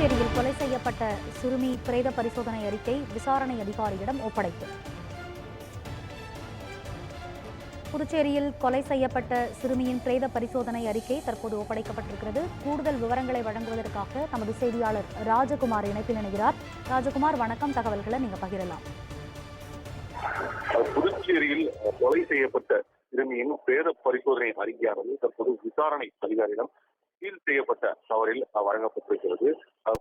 புதுச்சேரியில் கொலை செய்யப்பட்ட சிறுமி பிரேத பரிசோதனை அறிக்கை விசாரணை அதிகாரியிடம் ஒப்படைப்பு. புதுச்சேரியில் கொலை செய்யப்பட்ட சிறுமியின் பிரேத பரிசோதனை அறிக்கை தற்போது ஒப்படைக்கப்பட்டிருக்கிறது. கூடுதல் விவரங்களை வழங்குவதற்காக நமது செய்தியாளர் ராஜகுமார் இணைப்பில் இணைகிறார். ராஜகுமார் வணக்கம். தகவல்களை நீங்க பகிரலாம். புதுச்சேரியில் கொலை செய்யப்பட்ட சிறுமியின் பிரேத பரிசோதனை அறிக்கையானது தற்போது விசாரணை அதிகாரியிடம் சீல் செய்யப்பட்ட தவறில் வழங்கப்பட்டிருக்கிறது.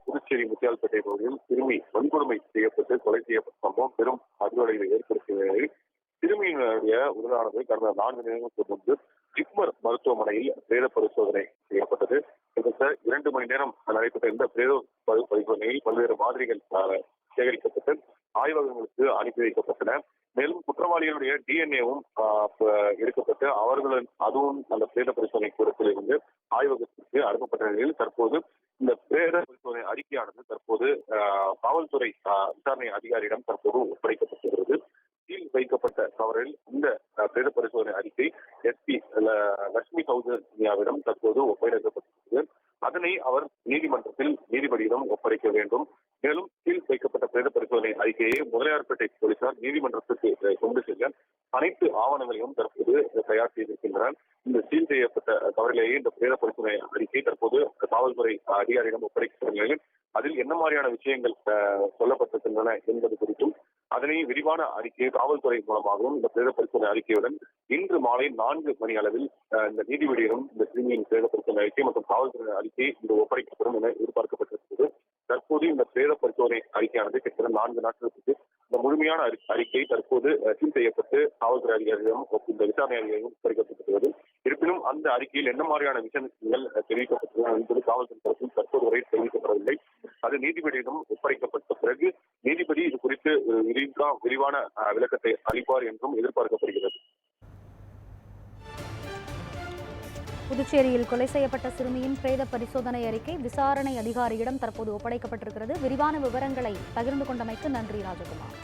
புதுச்சேரி முத்தியால்பேட்டை பகுதியில் சிறுமி வன்கொடுமை செய்யப்பட்டு கொலை செய்யப்பட்ட சம்பவம் பெரும் அதிர்வலைகளை ஏற்படுத்திய நிலையில் சிறுமியினுடைய உடலானது கடந்த நான்கு நேரங்களுக்கு முன்பு ஜிப்மர் மருத்துவமனையில் பிரேத பரிசோதனை செய்யப்பட்டது. கிட்டத்தட்ட இரண்டு மணி நேரம் நடைபெற்ற இந்த பிரேத பரிசோதனையில் பல்வேறு மாதிரிகள் சேகரிக்கப்பட்டு ஆய்வகங்களுக்கு அனுப்பி வைக்கப்பட்டன. மேலும் குற்றவாளிகளுடைய டிஎன்ஏவும் எடுக்கப்பட்டு அவர்களின் அதுவும் அந்த பிரேத பரிசோதனை கூடத்தில் இருந்து ஆய்வகத்திற்கு அனுப்பப்பட்ட நிலையில் தற்போது இந்த பிரேத பரிசோதனை அறிக்கையானது தற்போது ஆஹ், காவல்துறை விசாரணை அதிகாரியிடம் தற்போது ஒப்படைக்கப்பட்டுள்ளது சீல் வைக்கப்பட்ட கவரில் இந்த பிரேத பரிசோதனை அறிக்கை எஸ்பி லட்சுமி சௌஜன்யாவிடம் தற்போது ஒப்படைக்கப்பட்டு அதனை அவர் நீதிமன்றத்தில் நீதிபதியிடம் ஒப்படைக்க வேண்டும். மேலும் கீழ் வைக்கப்பட்ட பிரேத பரிசோதனை அறிக்கையை முதலியார்பேட்டை போலீசார் நீதிமன்றத்துக்கு கொண்டு செல்ல அனைத்து ஆவணங்களையும் தற்போது தயார் செய்திருக்கின்றனர். இந்த சீல் செய்யப்பட்ட தவறிலேயே இந்த பிரேத பரிசோதனை அறிக்கை தற்போது காவல்துறை அதிகாரியிடம் ஒப்படைக்கப்பட்ட நிலையில் அதில் என்ன மாதிரியான விஷயங்கள் சொல்லப்பட்டிருக்கின்றன என்பது குறித்தும் அதனையும் விரிவான அறிக்கையை காவல்துறை மூலமாகவும் இந்த பிரேத பரிசோதனை அறிக்கையுடன் இன்று மாலை நான்கு மணி அளவில் இந்த நீதிபதியிடம் இந்த சிறுமியின் பிரேத பரிசோதனை அறிக்கை மற்றும் காவல்துறை அறிக்கை இன்று ஒப்படைக்கப்படும் என எதிர்பார்க்கப்பட்டிருக்கிறது. தற்போது இந்த பிரேத பரிசோதனை அறிக்கையானது கிட்டத்தட்ட நான்கு நாட்களுக்கு இந்த முழுமையான அறி- அறிக்கை தற்போது சீல் செய்யப்பட்டு காவல்துறை அதிகாரிகளிடம் இந்த விசாரணை அதிகாரிகளும் ஒப்படைக்கப்பட்டுள்ளது அந்த அறிக்கையில் என்ன மாதிரியான விஷயங்கள் தெரிவிக்கப்பட்டுள்ளன என்பது காவல்துறை தரப்பில் தற்போது வரை தெரிவிக்கப்படவில்லை. அது நீதிபதியிடம் ஒப்படைக்கப்பட்ட பிறகு நீதிபதி இது குறித்து விரிவா விரிவான விளக்கத்தை அளிப்பார் என்றும் எதிர்பார்க்கப்படுகிறது. புதுச்சேரியில் கொலை செய்யப்பட்ட சிறுமியின் பிரேத பரிசோதனை அறிக்கை விசாரணை அதிகாரியிடம் தற்போது ஒப்படைக்கப்பட்டிருக்கிறது. விரிவான விவரங்களை பகிர்ந்து கொண்டமைக்கு நன்றி ராஜகுமார்.